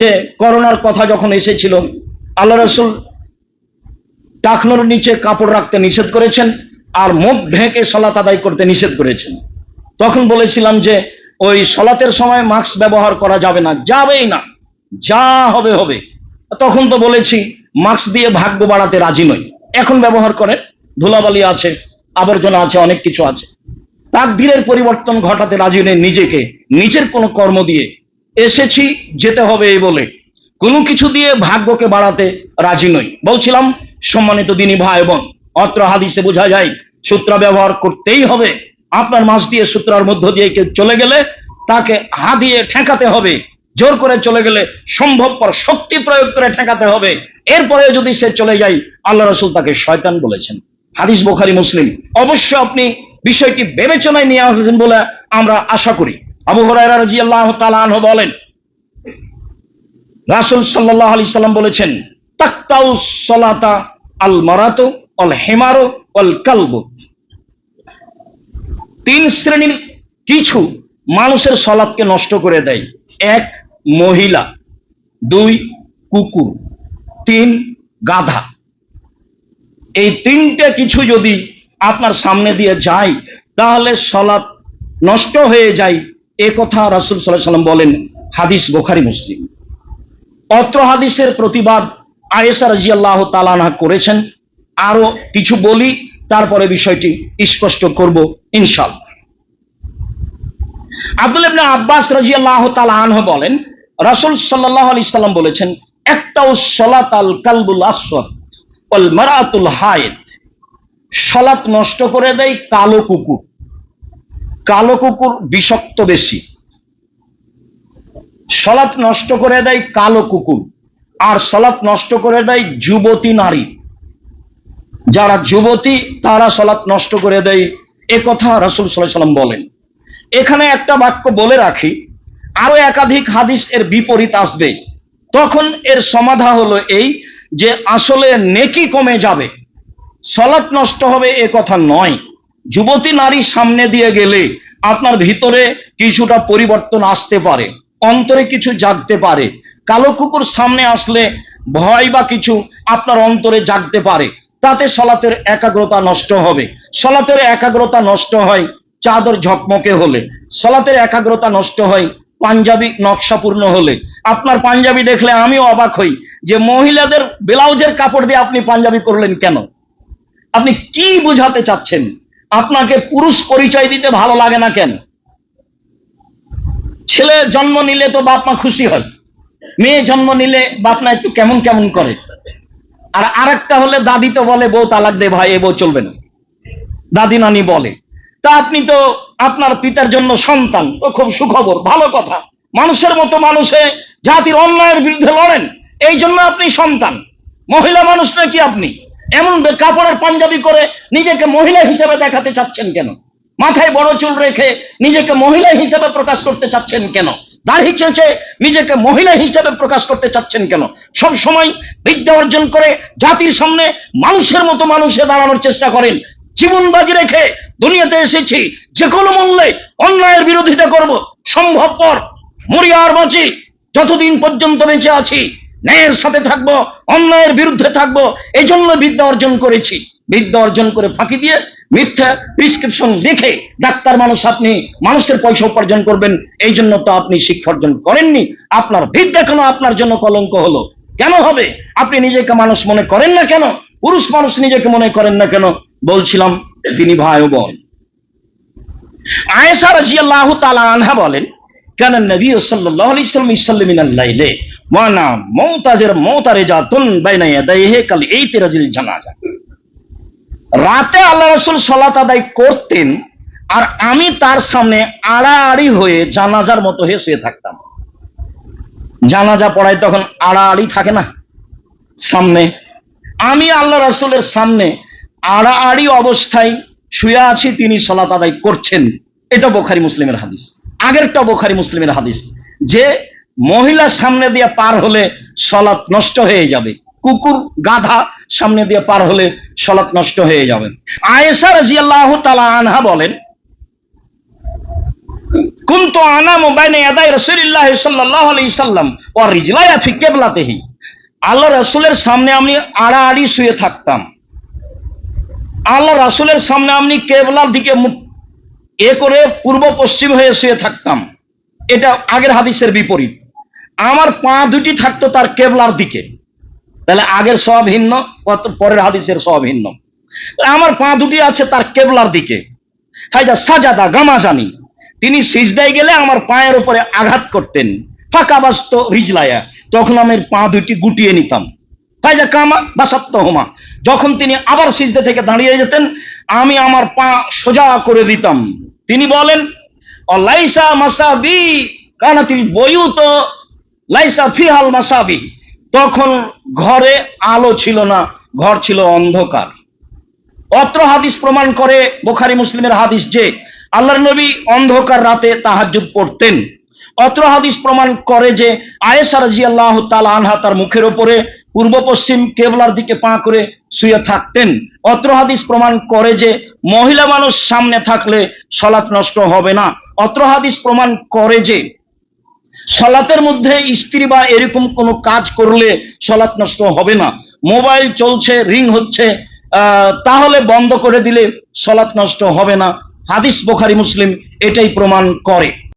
যে করোনার কথা যখন এসেছিল, আল্লাহ রসুল টাকনোর নিচে কাপড় রাখতে নিষেধ করেছেন আর মুখ ঢেকে সলাত আদায় করতে নিষেধ করেছেন। তখন বলেছিলাম যে, ওই সলাতের সময় মাস্ক ব্যবহার করা যাবে না, যাবেই না, যা হবে হবে। তখন তো বলেছি, মাস্ক দিয়ে ভাগ্য বাড়াতে রাজি নই। এখন ব্যবহার করে ধুলাবালি আছে, আবর্জনা আছে, অনেক কিছু আছে। তাকদিরের পরিবর্তন ঘটাতে রাজি নেই নিজেকে, নিজের কোনো কর্ম দিয়ে এসেছি, যেতে হবে এই বলে। কোনো কিছু দিয়ে ভাগ্যকে বাড়াতে রাজি নই। বলছিলাম, সম্মানিত দিনী ভাই বোন, অত্র হাদিসে বোঝা যায়, সূত্র ব্যবহার করতেই হবে। আপনার মাছ দিয়ে সূত্রার মধ্য দিয়ে কেউ চলে গেলে তাকে হা দিয়ে ঠেকাতে হবে। জোর করে চলে গেলে সম্ভবপর শক্তি প্রয়োগ করে ঠেকাতে হবে। এরপরে যদি সে চলে যায়, আল্লাহ রসুল তাকে শয়তান বলেছেন। হাদিস বোখারি, মুসলিম। অবশ্য আপনি বিষয়টি বিবেচনায় নিয়ে আসবেন বলে আমরা আশা করি। আবু হরাইরা বলেন, রাসূল সাল্লাল্লাহু আলাইহি সাল্লাম বলেছেন, তাকতাউ সলাতা আল মারাতু অল হেমারু অল কালবু। তিন শ্রেণির কিছু মানুষের সলাদকে নষ্ট করে দেয়। এক, মহিলা। দুই, কুকুর। তিন, গাধা। এই তিনটে কিছু যদি আপনার সামনে দিয়ে যায়, তাহলে সলাৎ নষ্ট হয়ে যায়। এ কথা রাসুল সাল্লাহ সাল্লাম বলেন, হাদিস বোখারি, মুসলিম। অত্র হাদিসের প্রতিবাদ আয়েসা রাজিয়াল্লাহ তালানা করেছেন। আরও কিছু বলি, তারপরে বিষয়টি স্পষ্ট করব ইনশাল আব্দুল ইবনে আব্বাস রাজিয়াল্লাহ তালাহ বলেন, রাসুল সাল্লাল্লাহু আলাইহি সাল্লাম বলেছেন, একটাও সলাত আল কালবুল ওয়াল মারাতুল হায়েদ সলাত নষ্ট করে দেয় কালো কুকুর। কালো কুকুর বিষাক্ত বেশি। সলাৎ নষ্ট করে দেয় কালো কুকুর, আর সলাৎ নষ্ট করে দেয় যুবতী নারী। যারা যুবতী, তারা সলাৎ নষ্ট করে দেয়। এ কথা রসুল সাল্লাম বলেন। এখানে একটা বাক্য বলে রাখি, আরও একাধিক হাদিস এর বিপরীত আসবে। তখন এর সমাধা হলো এই যে আসলে নেকি কমে যাবে, সলাৎ নষ্ট হবে এ কথা নয়। যুবতী নারী সামনে দিয়ে গেলে আপনার ভিতরে কিছুটা পরিবর্তন আসতে পারে, অন্তরে কিছু জাগতে পারে, কালো কুকুর সামনে আসলে ভয় বা কিছু আপনার অন্তরে জাগতে পারে, তাতে সলাতের একাগ্রতা নষ্ট হবে। সলাতের একাগ্রতা নষ্ট হয় চাদর ঝকমকে হলে, সলাতের একাগ্রতা নষ্ট হয় পাঞ্জাবি নকশাপূর্ণ হলে। আপনার পাঞ্জাবি দেখলে আমিও অবাক হই যে মহিলাদের ব্লাউজের কাপড় দিয়ে আপনি পাঞ্জাবি করলেন কেন? আপনি কি বুঝাতে চাচ্ছেন? আপনাকে পুরুষ পরিচয় দিতে ভালো লাগে না কেন? ছেলে জন্ম নিলে তো বাপ মা খুশি হয়। মেয়ে জন্ম নিলে বাপ মা একটু কেমন কেমন করে। আর আরেকটা হলে দাদি তো বলে, বউ তালাক দে ভাই, এ বউ চলবে না। দাদি নানি বলে। তা আপনি তো আপনার পিতার জন্য সন্তান, তো খুব সুখবর, ভালো কথা। মানুষের মতো মানুষে জাতির অন্যায়ের বিরুদ্ধে লড়েন, এই জন্য আপনি সন্তান। মহিলা মানুষ নাকি আপনি? এমন কাপড়ের পাঞ্জাবি করে নিজেকে মহিলা হিসেবে দেখাতে চাচ্ছেন কেন? মাথায় বড় চুল রেখে নিজেকে মহিলা হিসেবে প্রকাশ করতে চাচ্ছেন কেন? দাড়ি চেঁচে নিজেকে মহিলা হিসেবে প্রকাশ করতে চাচ্ছেন কেন? সব সময় বিদ্যা অর্জন করে জাতির সামনে মানুষের মতো মানুষে দাঁড়ানোর চেষ্টা করেন। জীবন বাজি রেখে দুনিয়াতে এসেছি, যে কোনো মূল্যে অন্যায়ের বিরোধিতা করব। সম্ভবপর মরিয়ার বাঁচি যতদিন পর্যন্ত বেঁচে আছি ন্যায়ের সাথে থাকব, অন্যায়ের বিরুদ্ধে থাকব এই জন্য বিদ্যা অর্জন করেছি। বিদ্যা অর্জন করে ফাঁকি দিয়ে মিথ্যা প্রিসক্রিপশন লিখে ডাক্তার মানুষ আপনি মানুষের পয়সা উপার্জন করবেন এই জন্য তো আপনি শিক্ষা অর্জন করেননি। আপনার বিদ্যা কেন আপনার জন্য কলঙ্ক হলো? কেন হবে? আপনি নিজেকে মানুষ মনে করেন না কেন? পুরুষ মানুষ নিজেকে মনে করেন না কেন? বলছিলাম, তিনি ভাই বোন। আয়েশা রাদিয়াল্লাহু তাআলা আনহা বলেন, কান নবী সাল্লাল্লাহু আলাইহি ওয়াসাল্লাম রাতে আল্লাহ রাসূল সালাত আদায় করতেন আর আমি তার সামনে আড়াআড়ি হয়ে জানাজার মতো হয়ে শুয়ে থাকতাম। জানাজা তখন আড়াআড়ি থাকে না সামনে। আমি আল্লাহ রাসূলের সামনে আড়াআড়ি অবস্থায় শুয়ে আছি, তিনি সলাত আদায় করছেন। এটা বোখারি মুসলিমের হাদিস। আগেরটা বোখারি মুসলিমের হাদিস যে মহিলা সামনে দিয়ে পার হলে সলাৎ নষ্ট হয়ে যাবে। কুকুর, গাধা সামনে দিয়ে পার হলে সলাৎ নষ্ট হয়ে যাবে। আয়েশা রাজিয়াল্লাহু তাআলা আনহা বলেন, কুন্তু আনামু বাইনা ইয়াদাই রাসূলিল্লাহ সাল্লাল্লাহু আলাইহি সাল্লাম ওয়া রিজলায়া ফি কিবলাতিহি। আল্লাহ রাসূলের সামনে আমি আড়াআড়ি শুয়ে থাকতাম। আল্লাহ রাসূলের সামনে আমি কেবলার দিকে এ করে পূর্ব পশ্চিম হয়ে শুয়ে থাকতাম। এটা আগের হাদিসের বিপরীত। আমার পা দুটি থাকতো তার কেবলার দিকে। তাহলে আগের সব ভিন্ন পরের হাদিসের সব ভিন্ন। আমার পা দুটি আছে তার কেবলার দিকে। সাজাদা গামা জানি তিনি সিজদায় গেলে আমার পায়ের উপরে আঘাত করতেন। ফাঁকা বাস্ত রিজলায়া। তখন আমি পা দুটি গুটিয়ে নিতাম। ফাইজা কামা বা সত্য হোমা। যখন তিনি আবার সিজদা থেকে দাঁড়িয়ে যেতেন, আমি আমার পা সোজা করে দিতাম। তিনি বলেন, অলাইসা মাসাবি কানাতিল বইউ তো লাইসা মাসাবি। তখন ঘরে আলো ছিল না, ঘর ছিল অন্ধকার। অত্র হাদিস প্রমাণ করে বোখারি মুসলিমের হাদিস যে, আল্লাহর নবী অন্ধকার রাতে তাহাজ্জুদ পড়তেন। অত্র হাদিস প্রমাণ করে যে, আয়েশা রাদিয়াল্লাহু তাআলা আনহা তার মুখের ওপরে পূর্ব পশ্চিম কেবলার দিকে পা করে শুয়ে থাকতেন। অত্র হাদিস প্রমাণ করে যে, মহিলা মানুষ সামনে থাকলে সলাৎ নষ্ট হবে না। অত্র হাদিস প্রমাণ করে যে সলাতের মধ্যে স্ত্রী বা এরকম কোনো কাজ করলে সলাৎ নষ্ট হবে না। মোবাইল চলছে, রিং হচ্ছে তাহলে বন্ধ করে দিলে সলাৎ নষ্ট হবে না। হাদিস বোখারি মুসলিম এটাই প্রমাণ করে।